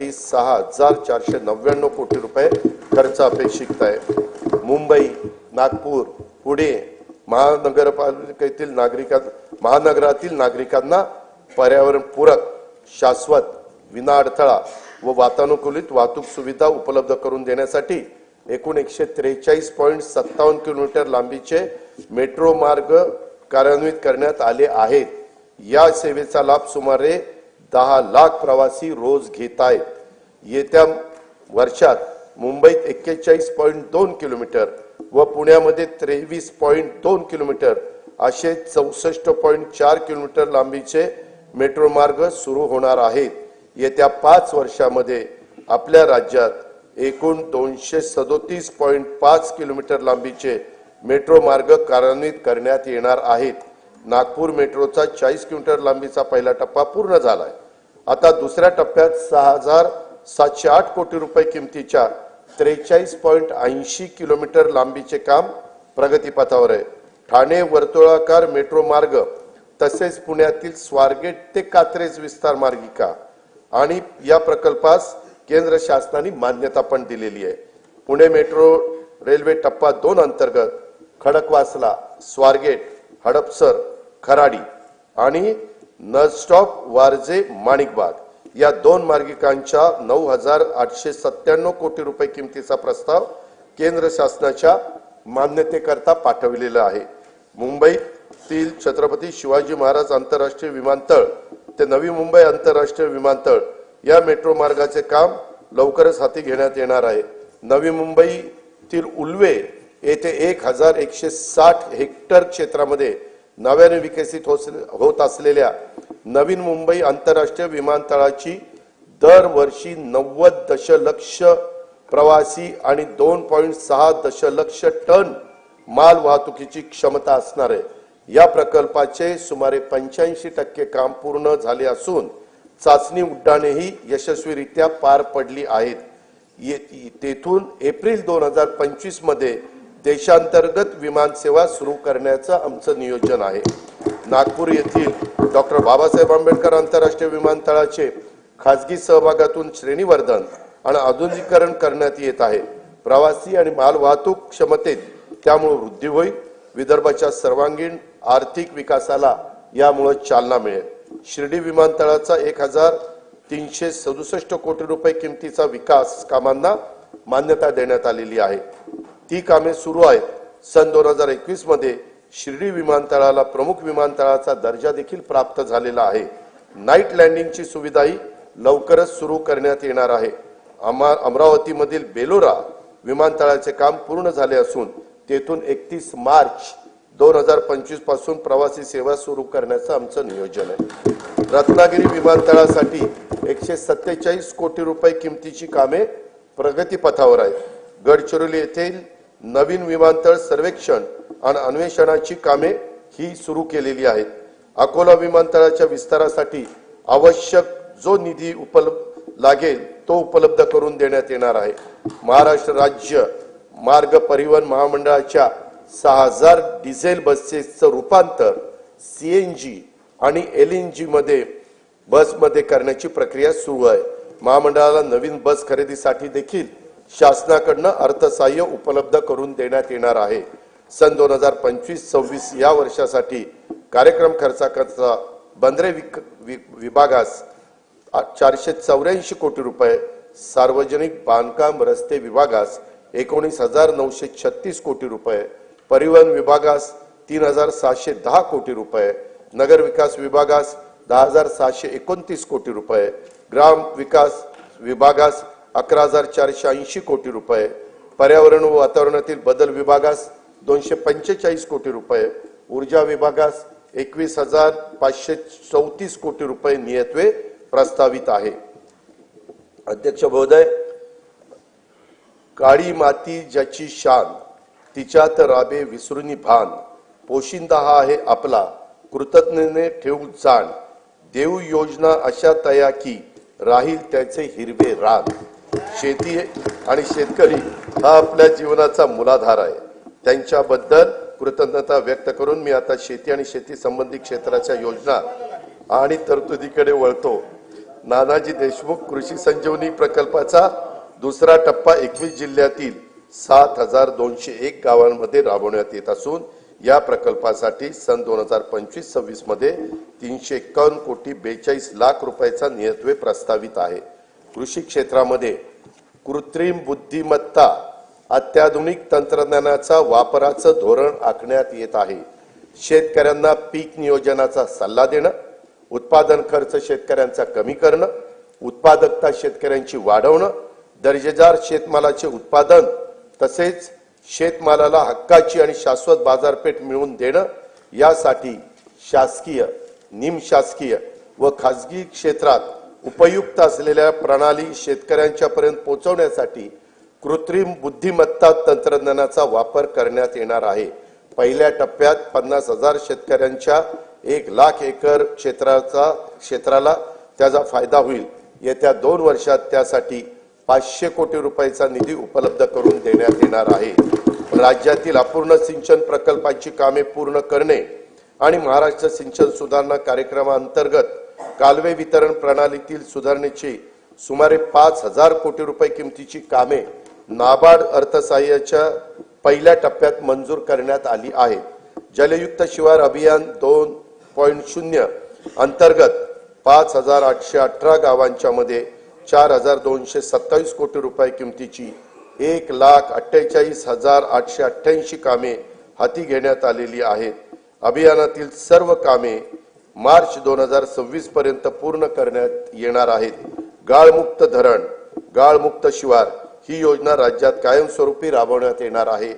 सहा हजार चारशे नव्याण्णव कोटी रुपये खर्च अपेक्षित आहे. मुंबई नागपूर पुणे महानगरपालिकेतील नागरिकां महानगरातील नागरिकांना पर्यावरणपूरक शाश्वत विना अडथळा व वातानुकूलित वाहतूक सुविधा उपलब्ध करून देण्यासाठी एकूण एकशे त्रेचाळीस पॉईंट सत्तावन्न किलोमीटर लांबीचे मेट्रो मार्ग कार्यान्वित करण्यात आले आहेत. या सेवेचा लाभ सुमारे दहा लाख प्रवासी रोज घेत आहेत येत्या वर्षात मुंबईत एक्केचाळीस पॉईंट दोन किलोमीटर व पुण्यामध्ये त्रेवीस पॉईंट दोन किलोमीटर असे चौसष्ट पॉईंट चार किलोमीटर लांबीचे मेट्रो मार्ग सुरू होणार आहेत. येत्या पाच वर्षामध्ये आपल्या राज्यात एकूण दोनशे सदोतीस पॉईंट पाच किलोमीटर लांबीचे मेट्रो मार्ग कार्यान्वित करण्यात येणार आहेत. नागपूर मेट्रोचा चाळीस किलोमीटर लांबीचा पहिला टप्पा पूर्ण झालाय. आता दुसऱ्या टप्प्यात सहा हजार सातशे आठ कोटी रुपये किमतीच्या त्रेचाळीस पॉईंट ऐंशी किलोमीटर लांबीचे काम प्रगतीपथावर आहे. ठाणे वर्तुळाकार मेट्रो मार्ग तसेच पुण्यातील स्वारगेट ते कात्रेज विस्तार मार्गिका आणि या प्रकल्पास केंद्र शासनाने मान्यता पण दिलेली आहे. पुणे मेट्रो रेल्वे टप्पा दोन अंतर्गत खडकवासला स्वारगेट हडपसर खराडी आणि नस्टॉप वारजे माणिकबाग या दोन मार्गिकांच्या नऊ हजार आठशे सत्त्याण्णव कोटी रुपये किमतीचा प्रस्ताव केंद्र शासनाच्या मान्यतेकरता पाठविलेला आहे. मुंबईतील छत्रपती शिवाजी महाराज आंतरराष्ट्रीय विमानतळ ते नवी मुंबई आंतरराष्ट्रीय विमानतळ या मेट्रो मार्गाचे काम लवकरच हाती घेण्यात येणार आहे. नवी मुंबईतील उल्वे येथे एक हजार एकशे साठ हेक्टर क्षेत्रामध्ये नव्याने विकसित होत असलेल्या नवीन मुंबई आंतरराष्ट्रीय विमानतळाची दरवर्षी नव्वद दशलक्ष प्रवासी आणि दोन पॉईंट सहा दशलक्ष टन माल वाहतुकीची क्षमता असणार आहे. या प्रकल्पाचे सुमारे पंच्याऐंशी टक्के काम पूर्ण झाले असून चाचणी उड्डाणेही यशस्वीरित्या पार पडली आहेत. ये- तेथून एप्रिल दोन हजार पंचवीसमध्ये देशांतर्गत विमानसेवा सुरू करण्याचं आमचं नियोजन आहे. नागपूर येथील डॉक्टर बाबासाहेब आंबेडकर आंतरराष्ट्रीय विमानतळाचे खासगी सहभागातून श्रेणीवर्धन आणि आधुनिकीकरण करण्यात येत आहे. प्रवासी आणि मालवाहतूक क्षमतेत त्यामुळे वृद्धी होईल. विदर्भाच्या सर्वांगीण आर्थिक विकासाला यामुळे चालना मिळेल. शिर्डी विमानतळाचा एक हजार तीनशे सदुसष्ट कोटी रुपये किमतीचा विकास कामांना मान्यता देण्यात आलेली आहे. ती कामे सुरू आहेत. सन दोन हजार एकवीसमध्ये शिर्डी विमानतळाला प्रमुख विमानतळाचा दर्जा देखील प्राप्त झालेला आहे. नाईट लँडिंगची सुविधाही लवकरच सुरू करण्यात येणार आहे. अमा अमरावतीमधील बेलोरा विमानतळाचे काम पूर्ण झाले असून तेथून एकतीस मार्च दोन हजार पंचवीसपासून प्रवासी सेवा सुरू करण्याचं आमचं नियोजन आहे. रत्नागिरी विमानतळासाठी एकशे सत्तेचाळीस कोटी रुपये किमतीची कामे प्रगतीपथावर आहेत. गडचिरोली येथील नवीन विमानतळ सर्वेक्षण आणि अन्वेषणाची कामे ही सुरू केलेली आहेत. अकोला विमानतळाच्या विस्तारासाठी आवश्यक जो निधी उपलब्ध लागेल तो उपलब्ध करून देण्यात येणार आहे. महाराष्ट्र राज्य मार्ग परिवहन महामंडळाच्या सहा हजार डिझेल बसेसचं रूपांतर सीएनजी आणि एल एन जी मध्ये बसमध्ये करण्याची प्रक्रिया सुरू आहे. महामंडळाला नवीन बस खरेदीसाठी देखील शासनाकडनं अर्थसहाय्य उपलब्ध करून देण्यात येणार आहे. सन दोन हजार पंचवीस सव्वीस या वर्षासाठी कार्यक्रम खर्चाकरता बंदरे विक- वि- विभागास चारशे चौऱ्याऐंशी कोटी रुपये सार्वजनिक बांधकाम रस्ते विभागास एकोणीस हजार नऊशे छत्तीस कोटी रुपये परिवहन विभागास तीन हजार सहाशे दहा कोटी रुपये नगर विकास विभागास दहा हजार सहाशे एकोणतीस कोटी रुपये ग्राम विकास विभागास अकरा हजार चारशे ऐंशी कोटी रुपये. पर्यावरण व वातावरणातील बदल विभागास दोनशे पंचेचाळीस कोटी रुपये. ऊर्जा विभागास एकवीस हजार पाचशे चौतीस कोटी रुपये नियत्वे प्रस्तावित आहे. अध्यक्ष महोदय काळी माती ज्याची शान तिच्यात राबे विसरुनी भान. पोशिंदा हा आहे आपला कृतज्ञने ठेवू जाण. देऊ योजना अशा तया की राहील त्याचे हिरवे रान. शेती आणि शेतकरी हा आपल्या जीवनाचा मूलाधार आहे. त्यांच्याबद्दल कृतज्ञता व्यक्त करून मी आता शेती आणि शेती संबंधित क्षेत्राच्या योजना आणि तरतुदीकडे वळतो. नानाजी देशमुख कृषी संजीवनी प्रकल्पाचा दुसरा टप्पा एकवीस जिल्ह्यातील सात हजार दोनशे एक गावांमध्ये राबवण्यात येत असून या प्रकल्पासाठी सन दोन हजार पंचवीस सव्वीसमध्ये तीनशे एकावन्न कोटी बेचाळीस लाख रुपयाचा नियत्वे प्रस्तावित आहे. कृषी क्षेत्रामध्ये कृत्रिम बुद्धिमत्ता अत्याधुनिक तंत्रज्ञानाचा वापराचं धोरण आखण्यात येत आहे. शेतकऱ्यांना पीक नियोजनाचा सल्ला देणं उत्पादन खर्च शेतकऱ्यांचा कमी करणं उत्पादकता शेतकऱ्यांची वाढवणं दर्जेदार शेतमालाचे उत्पादन तसेच शेतमालाला हक्काची आणि शाश्वत बाजारपेठ मिळवून देणं यासाठी शासकीय निमशासकीय व खाजगी क्षेत्रात उपयुक्त असलेल्या प्रणाली शेतकऱ्यांच्या पर्यंत पोहोचवण्यासाठी कृत्रिम बुद्धिमत्ता तंत्रज्ञानाचा वापर करण्यात येणार आहे. पहिल्या टप्प्यात पन्नास हजार शेतकऱ्यांच्या एक लाख एकर क्षेत्राचा क्षेत्राला त्याचा फायदा होईल. येत्या दोन वर्षात त्यासाठी पाचशे कोटी रुपयाचा निधी उपलब्ध करून देण्यात येणार आहे. राज्यातील अपूर्ण सिंचन प्रकल्पांची कामे पूर्ण करणे आणि महाराष्ट्र सिंचन सुधारणा कार्यक्रमाअंतर्गत कालवे वितरण प्रणालीतील सुधारणेची सुमारे पाच हजार कोटी रुपये किमतीची कामे नाबार्ड अर्थसहाय्याच्या पहिल्या टप्प्यात मंजूर करण्यात आली आहेत. जलयुक्त शिवार अभियान दोन पॉईंट शून्य अंतर्गत पाच हजार आठशे अठरा गावांच्या मध्ये चार हजार दोनशे सत्तावीस कोटी रुपये किमतीची एक लाख अठ्ठेचाळीस हजार आठशे अठ्ठ्याऐंशी कामे हाती घेण्यात आलेली आहेत. अभियानातील सर्व कामे मार्च दोन हजार सव्वीस पर्यंत पूर्ण करण्यात येणार आहेत गाळमुक्त धरण गाळमुक्त शिवार ही योजना राज्यात कायमस्वरूपी राबवण्यात येणार आहे.